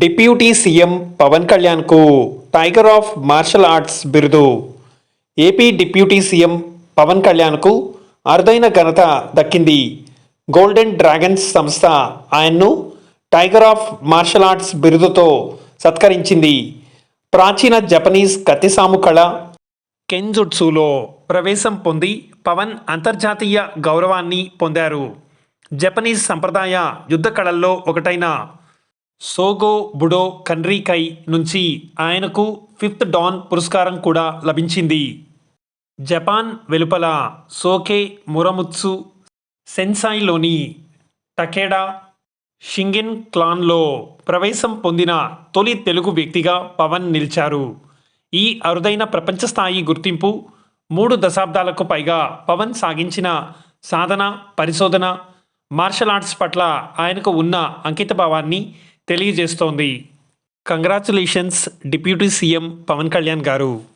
Deputy CM Pawan కళ్యాణ్కు tiger of martial arts బిరుదు. AP deputy CM Pawan కళ్యాణ్కు అరుదైన ఘనత దక్కింది. గోల్డెన్ డ్రాగన్స్ సంస్థ ఆయన్ను టైగర్ ఆఫ్ మార్షల్ ఆర్ట్స్ బిరుదుతో సత్కరించింది. ప్రాచీన జపనీస్ కత్తిసాము కళ కెంజుట్సులో ప్రవేశం పొంది పవన్ అంతర్జాతీయ గౌరవాన్ని పొందారు. జపనీస్ సంప్రదాయ యుద్ధ కళల్లో ఒకటైన సోగో బుడో కన్రీకై నుంచి ఆయనకు ఫిఫ్త్ డాన్ పురస్కారం కూడా లభించింది. జపాన్ వెలుపల సోకే మురముత్సు సెన్సాయిలోని టకేడా షింగిన్ క్లాన్లో ప్రవేశం పొందిన తొలి తెలుగు వ్యక్తిగా పవన్ నిలిచారు. ఈ అరుదైన ప్రపంచ స్థాయి గుర్తింపు మూడు దశాబ్దాలకు పైగా పవన్ సాగించిన సాధన పరిశోధన మార్షల్ ఆర్ట్స్ పట్ల ఆయనకు ఉన్న అంకితభావాన్ని తెలియజేస్తోంది. Congratulations deputy CM Pawan Kalyan గారు.